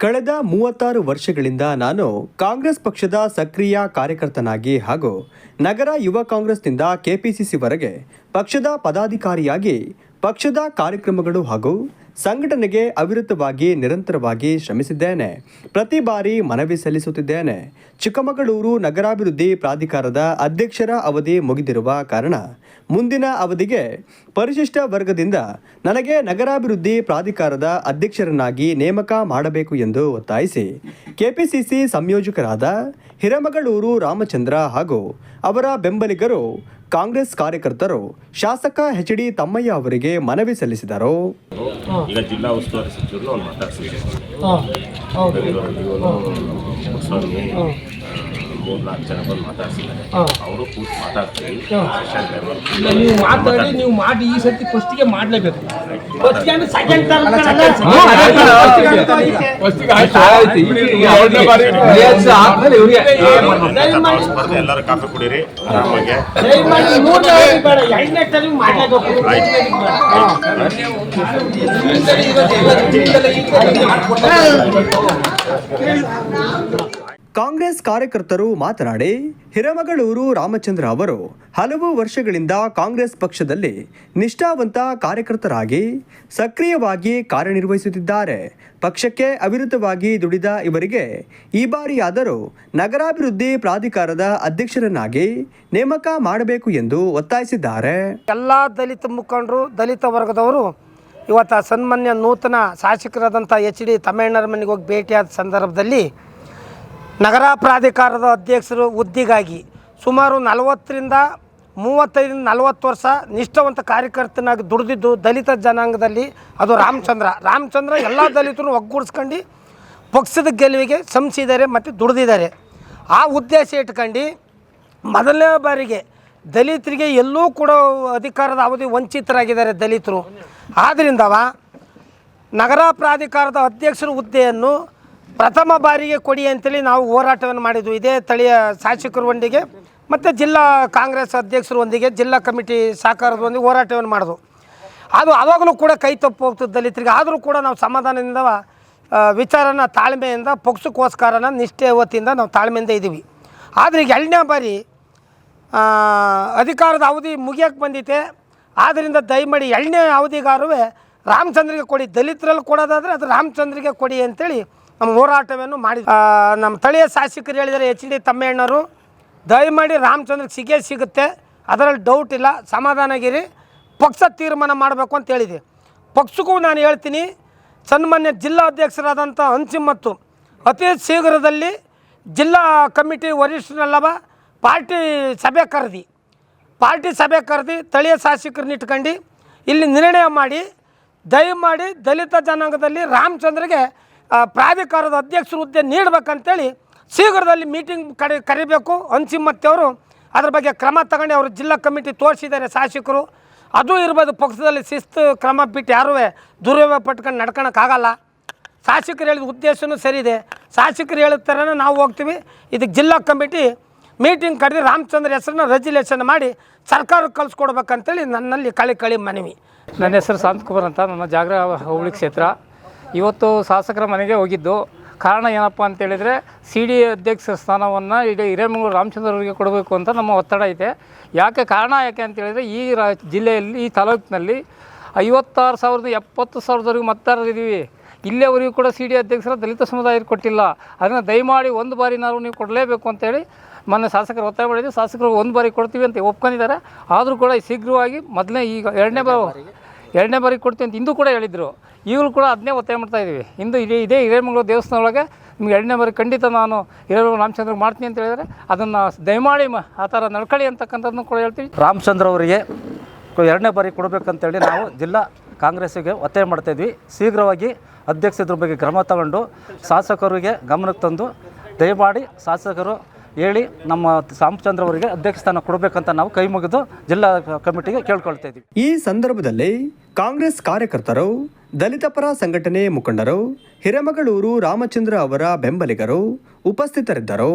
ಕಳೆದ ಮೂವತ್ತಾರು ವರ್ಷಗಳಿಂದ ನಾನು ಕಾಂಗ್ರೆಸ್ ಪಕ್ಷದ ಸಕ್ರಿಯ ಕಾರ್ಯಕರ್ತನಾಗಿ ಹಾಗೂ ನಗರ ಯುವ ಕಾಂಗ್ರೆಸ್ನಿಂದ ಕೆಪಿಸಿಸಿವರೆಗೆ ಪಕ್ಷದ ಪದಾಧಿಕಾರಿಯಾಗಿ ಪಕ್ಷದ ಕಾರ್ಯಕ್ರಮಗಳು ಹಾಗೂ ಸಂಘಟನೆಗೆ ಅವಿರತವಾಗಿ ನಿರಂತರವಾಗಿ ಶ್ರಮಿಸಿದ್ದೇನೆ. ಪ್ರತಿ ಬಾರಿ ಮನವಿ ಸಲ್ಲಿಸುತ್ತಿದ್ದೇನೆ. ಚಿಕ್ಕಮಗಳೂರು ನಗರಾಭಿವೃದ್ಧಿ ಪ್ರಾಧಿಕಾರದ ಅಧ್ಯಕ್ಷರ ಅವಧಿ ಮುಗಿದಿರುವ ಕಾರಣ ಮುಂದಿನ ಅವಧಿಗೆ ಪರಿಶಿಷ್ಟ ವರ್ಗದಿಂದ ನನಗೆ ನಗರಾಭಿವೃದ್ಧಿ ಪ್ರಾಧಿಕಾರದ ಅಧ್ಯಕ್ಷರನ್ನಾಗಿ ನೇಮಕ ಮಾಡಬೇಕು ಎಂದು ಒತ್ತಾಯಿಸಿ ಕೆಪಿಸಿಸಿ ಸಂಯೋಜಕರಾದ ಹಿರಮಗಳೂರು ರಾಮಚಂದ್ರ ಹಾಗೂ ಅವರ ಬೆಂಬಲಿಗರು ಕಾಂಗ್ರೆಸ್ ಕಾರ್ಯಕರ್ತರು ಶಾಸಕ ಎಚ್ ಡಿ ತಮ್ಮಯ್ಯ ಅವರಿಗೆ ಮನವಿ ಸಲ್ಲಿಸಿದರು. ಈಗ ಜಿಲ್ಲಾ ಉಸ್ತುವಾರಿ ಸಚಿವರು ಅವ್ರು ಮೂರು ನಾಲ್ಕು ಜನ ಬಂದು ಮಾತಾಡ್ಸಿದ್ದಾರೆ ಅವರು ಕೂತು ಮಾತಾಡ್ತಾರೆ. ನೀವು ಮಾತಾಡಿ ನೀವು ಮಾಡಿ ಈ ಸರ್ತಿ ಫಸ್ಟಿಗೆ ಮಾಡಲೇಬೇಕು. ಸ್ಪರ್ಧೆ ಎಲ್ಲರೂ ಕಾಫಿ ಕುಡೀರಿ ಆರಾಮಾಗಿ. ಮಾಡಲೇಬೇಕು. ಕಾಂಗ್ರೆಸ್ ಕಾರ್ಯಕರ್ತರು ಮಾತನಾಡಿ, ಹಿರಮಗಳೂರು ರಾಮಚಂದ್ರ ಅವರು ಹಲವು ವರ್ಷಗಳಿಂದ ಕಾಂಗ್ರೆಸ್ ಪಕ್ಷದಲ್ಲಿ ನಿಷ್ಠಾವಂತ ಕಾರ್ಯಕರ್ತರಾಗಿ, ಸಕ್ರಿಯವಾಗಿ ಕಾರ್ಯನಿರ್ವಹಿಸುತ್ತಿದ್ದಾರೆ. ಪಕ್ಷಕ್ಕೆ ಅವಿರುದ್ಧವಾಗಿ ದುಡಿದ ಇವರಿಗೆ ಈ ಬಾರಿಯಾದರೂ ನಗರಾಭಿವೃದ್ಧಿ ಪ್ರಾಧಿಕಾರದ ಅಧ್ಯಕ್ಷರನ್ನಾಗಿ ನೇಮಕ ಮಾಡಬೇಕು ಎಂದು ಒತ್ತಾಯಿಸಿದ್ದಾರೆ. ಎಲ್ಲ ದಲಿತ ಮುಖಂಡರು, ದಲಿತ ವರ್ಗದವರು ಇವತ್ತು ಸನ್ಮಾನ್ಯ ನೂತನ ಶಾಸಕರಾದಂಥ ಎಚ್ ಡಿ ತಮಿಳುನಾಡು ಮನೆಗೆ ಹೋಗಿ ಭೇಟಿಯಾದ ಸಂದರ್ಭದಲ್ಲಿ ನಗರ ಪ್ರಾಧಿಕಾರದ ಅಧ್ಯಕ್ಷರು ಹುದ್ದೆಗಾಗಿ ಸುಮಾರು ನಲವತ್ತರಿಂದ ಮೂವತ್ತೈದರಿಂದ ನಲವತ್ತು ವರ್ಷ ನಿಷ್ಠಾವಂತ ಕಾರ್ಯಕರ್ತನಾಗಿ ದುಡಿದಿದ್ದು ದಲಿತ ಜನಾಂಗದಲ್ಲಿ ಅದು ರಾಮಚಂದ್ರ. ರಾಮಚಂದ್ರ ಎಲ್ಲ ದಲಿತರು ಒಗ್ಗೂಡಿಸ್ಕೊಂಡು ಪಕ್ಷದ ಗೆಲುವಿಗೆ ಶ್ರಮಿಸಿದ್ದಾರೆ ಮತ್ತು ದುಡಿದಿದ್ದಾರೆ. ಆ ಉದ್ದೇಶ ಇಟ್ಕೊಂಡು ಮೊದಲನೇ ಬಾರಿಗೆ ದಲಿತರಿಗೆ ಎಲ್ಲೂ ಕೂಡ ಅಧಿಕಾರದ ಅವಧಿ ವಂಚಿತರಾಗಿದ್ದಾರೆ ದಲಿತರು. ಆದ್ದರಿಂದವ ನಗರ ಪ್ರಾಧಿಕಾರದ ಅಧ್ಯಕ್ಷರ ಹುದ್ದೆಯನ್ನು ಪ್ರಥಮ ಬಾರಿಗೆ ಕೊಡಿ ಅಂತೇಳಿ ನಾವು ಹೋರಾಟವನ್ನು ಮಾಡಿದ್ವಿ. ಇದೇ ತಳಿಯ ಶಾಸಕರೊಂದಿಗೆ ಮತ್ತು ಜಿಲ್ಲಾ ಕಾಂಗ್ರೆಸ್ ಅಧ್ಯಕ್ಷರೊಂದಿಗೆ ಜಿಲ್ಲಾ ಕಮಿಟಿ ಸಹಕಾರದೊಂದಿಗೆ ಹೋರಾಟವನ್ನು ಮಾಡಿದ್ವು. ಅದು ಆವಾಗಲೂ ಕೂಡ ಕೈ ತಪ್ಪು ಹೋಗ್ತದೆ ದಲಿತರಿಗೆ ಆದರೂ ಕೂಡ ನಾವು ಸಮಾಧಾನದಿಂದ ವಿಚಾರನ ತಾಳ್ಮೆಯಿಂದ ಪಕ್ಷಕ್ಕೋಸ್ಕರನ ನಿಷ್ಠೆ ವತಿಯಿಂದ ನಾವು ತಾಳ್ಮೆಯಿಂದ ಇದ್ದೀವಿ. ಆದರೆ ಈಗ ಎರಡನೇ ಬಾರಿ ಅಧಿಕಾರದ ಅವಧಿ ಮುಗಿಯೋಕ್ಕೆ ಬಂದಿದೆ ಆದ್ದರಿಂದ ದಯಮಾಡಿ ಎರಡನೇ ಅವಧಿಗಾರುವೆ ರಾಮಚಂದ್ರಿಗೆ ಕೊಡಿ. ದಲಿತರಲ್ಲಿ ಕೊಡೋದಾದರೆ ಅದು ರಾಮಚಂದ್ರಿಗೆ ಕೊಡಿ ಅಂತೇಳಿ ನಮ್ಮ ಹೋರಾಟವನ್ನು ಮಾಡಿ ನಮ್ಮ ಸ್ಥಳೀಯ ಶಾಸಕರು ಹೇಳಿದರೆ ಎಚ್ ಡಿ ತಮ್ಮಣ್ಣವರು, ದಯಮಾಡಿ ರಾಮಚಂದ್ರಗೆ ಸಿಗೇ ಸಿಗುತ್ತೆ, ಅದರಲ್ಲಿ ಡೌಟ್ ಇಲ್ಲ ಸಮಾಧಾನಗಿರಿ ಪಕ್ಷ ತೀರ್ಮಾನ ಮಾಡಬೇಕು ಅಂತ ಹೇಳಿದೆ. ಪಕ್ಷಕ್ಕೂ ನಾನು ಹೇಳ್ತೀನಿ, ಸನ್ಮಾನ್ಯ ಜಿಲ್ಲಾ ಅಧ್ಯಕ್ಷರಾದಂಥ ಅಂಚಿಮ್ ಮತ್ತು ಅತಿ ಶೀಘ್ರದಲ್ಲಿ ಜಿಲ್ಲಾ ಕಮಿಟಿ ವರಿಷ್ಠರಲ್ಲವ ಪಾರ್ಟಿ ಸಭೆ ಕರೆದಿ. ಪಾರ್ಟಿ ಸಭೆ ಕರೆದಿ, ಸ್ಥಳೀಯ ಶಾಸಕರನ್ನ ಇಟ್ಕೊಂಡು, ಇಲ್ಲಿ ನಿರ್ಣಯ ಮಾಡಿ, ದಯಮಾಡಿ ದಲಿತ ಜನಾಂಗದಲ್ಲಿ ರಾಮಚಂದ್ರಗೆ ಪ್ರಾಧಿಕಾರದ ಅಧ್ಯಕ್ಷರ ಹುದ್ದೆ ನೀಡಬೇಕಂತೇಳಿ ಶೀಘ್ರದಲ್ಲಿ ಮೀಟಿಂಗ್ ಕಡೆ ಕರಿಬೇಕು. ಅವರು ಅದ್ರ ಬಗ್ಗೆ ಕ್ರಮ ತಗೊಂಡು ಅವರು ಜಿಲ್ಲಾ ಕಮಿಟಿ ತೋರಿಸಿದ್ದಾರೆ ಶಾಸಕರು. ಅದು ಇರ್ಬೋದು ಪಕ್ಷದಲ್ಲಿ ಶಿಸ್ತು, ಕ್ರಮ ಬಿಟ್ಟು ಯಾರೂ ದುರ್ವ್ಯವಹಾರ ಪಟ್ಕೊಂಡು ನಡ್ಕೊಳಕ್ಕಾಗಲ್ಲ. ಶಾಸಕರು ಹೇಳಿದ ಉದ್ದೇಶವೂ ಸರಿ ಇದೆ. ಶಾಸಕರು ಹೇಳಿದ ನಾವು ಹೋಗ್ತೀವಿ. ಇದಕ್ಕೆ ಜಿಲ್ಲಾ ಕಮಿಟಿ ಮೀಟಿಂಗ್ ಕರೆದು ರಾಮಚಂದ್ರ ಹೆಸರನ್ನ ರೆಜಿಲೇಷನ್ ಮಾಡಿ ಸರ್ಕಾರಕ್ಕೆ ಕಳಿಸ್ಕೊಡ್ಬೇಕಂತೇಳಿ ನನ್ನಲ್ಲಿ ಕಳಿ ಕಳಿ ಮನವಿ. ನನ್ನ ಹೆಸರು ಶಾಂತಕುಮಾರ್ ಅಂತ, ನನ್ನ ಜಾಗರ ಹೋಬಳಿ ಕ್ಷೇತ್ರ. ಇವತ್ತು ಶಾಸಕರ ಮನೆಗೆ ಹೋಗಿದ್ದು. ಕಾರಣ ಏನಪ್ಪ ಅಂತೇಳಿದರೆ ಸಿ ಡಿ ಅಧ್ಯಕ್ಷ ಸ್ಥಾನವನ್ನು ಈಗ ಹಿರೇಮಂಗಲೂರು ರಾಮಚಂದ್ರ ಅವರಿಗೆ ಕೊಡಬೇಕು ಅಂತ ನಮ್ಮ ಒತ್ತಡ ಇದೆ. ಯಾಕೆ ಕಾರಣ ಯಾಕೆ ಅಂತೇಳಿದರೆ ಈ ರಾ, ಜಿಲ್ಲೆಯಲ್ಲಿ, ಈ ತಾಲೂಕಿನಲ್ಲಿ ಐವತ್ತಾರು ಸಾವಿರದ ಎಪ್ಪತ್ತು ಸಾವಿರದವರೆಗೂ ಮತದಾರರಿದ್ದೀವಿ ಇಲ್ಲಿಯವರೆಗೂ ಕೂಡ ಸಿ ಡಿ ಅಧ್ಯಕ್ಷರ ದಲಿತ ಸಮುದಾಯಕ್ಕೆ ಕೊಟ್ಟಿಲ್ಲ. ಅದನ್ನು ದಯಮಾಡಿ ಒಂದು ಬಾರಿ ನಾವು ಕೊಡಲೇಬೇಕು ಅಂತೇಳಿ ಮೊನ್ನೆ ಶಾಸಕರು ಒತ್ತಾಯ ಮಾಡಿದ್ವಿ. ಶಾಸಕರು ಒಂದು ಬಾರಿ ಕೊಡ್ತೀವಿ ಅಂತ ಒಪ್ಕೊಂಡಿದ್ದಾರೆ. ಆದರೂ ಕೂಡ ಶೀಘ್ರವಾಗಿ ಮೊದಲನೇ, ಈಗ ಎರಡನೇ ಬಾ ಎರಡನೇ ಬಾರಿ ಕೊಡ್ತೀವಿ ಅಂತ ಇಂದು ಕೂಡ ಹೇಳಿದರು. ಈಗಲೂ ಕೂಡ ಅದನ್ನೇ ಒತ್ತಾಯ ಮಾಡ್ತಾ ಇದ್ದೀವಿ ಇಂದು ಇದೇ ಇದೇ ಹಿರೇಮಂಗ್ಳೂರು ದೇವಸ್ಥಾನ ಒಳಗೆ ನಿಮ್ಗೆ ಎರಡನೇ ಬಾರಿ ಖಂಡಿತ ನಾನು ಹಿರೇಮಂಗ್ಳೂರು ರಾಮಚಂದ್ರ ಮಾಡ್ತೀನಿ ಅಂತ ಹೇಳಿದರೆ ಅದನ್ನು ದಯಮಾಡಿ ಆ ಥರ ನಡ್ಕೊಳ್ಳಿ ಅಂತಕ್ಕಂಥದ್ದನ್ನು ಕೂಡ ಹೇಳ್ತೀವಿ. ರಾಮಚಂದ್ರ ಅವರಿಗೆ ಎರಡನೇ ಬಾರಿ ಕೊಡಬೇಕಂತೇಳಿ ನಾವು ಜಿಲ್ಲಾ ಕಾಂಗ್ರೆಸ್ಸಿಗೆ ಒತ್ತಾಯ ಮಾಡ್ತಾಯಿದ್ವಿ ಶೀಘ್ರವಾಗಿ ಅಧ್ಯಕ್ಷದ್ರ ಬಗ್ಗೆ ಕ್ರಮ ತಗೊಂಡು ಶಾಸಕರಿಗೆ ಗಮನಕ್ಕೆ ತಂದು ದಯಮಾಡಿ ಶಾಸಕರು ಹೇಳಿ ನಮ್ಮ ರಾಮಚಂದ್ರ ಅವರಿಗೆ ಅಧ್ಯಕ್ಷ ಸ್ಥಾನ ಕೊಡಬೇಕಂತ ನಾವು ಕೈ ಮುಗಿದು ಜಿಲ್ಲಾ ಕಮಿಟಿಗೆ ಕೇಳ್ಕೊಳ್ತಾ ಇದ್ದೀವಿ. ಈ ಸಂದರ್ಭದಲ್ಲಿ ಕಾಂಗ್ರೆಸ್ ಕಾರ್ಯಕರ್ತರು ದಲಿತ ಪರ ಸಂಘಟನೆ ಮುಖಂಡರು, ಹಿರೇಮಗಳೂರು ರಾಮಚಂದ್ರ ಅವರ ಬೆಂಬಲಿಗರು ಉಪಸ್ಥಿತರಿದ್ದರು.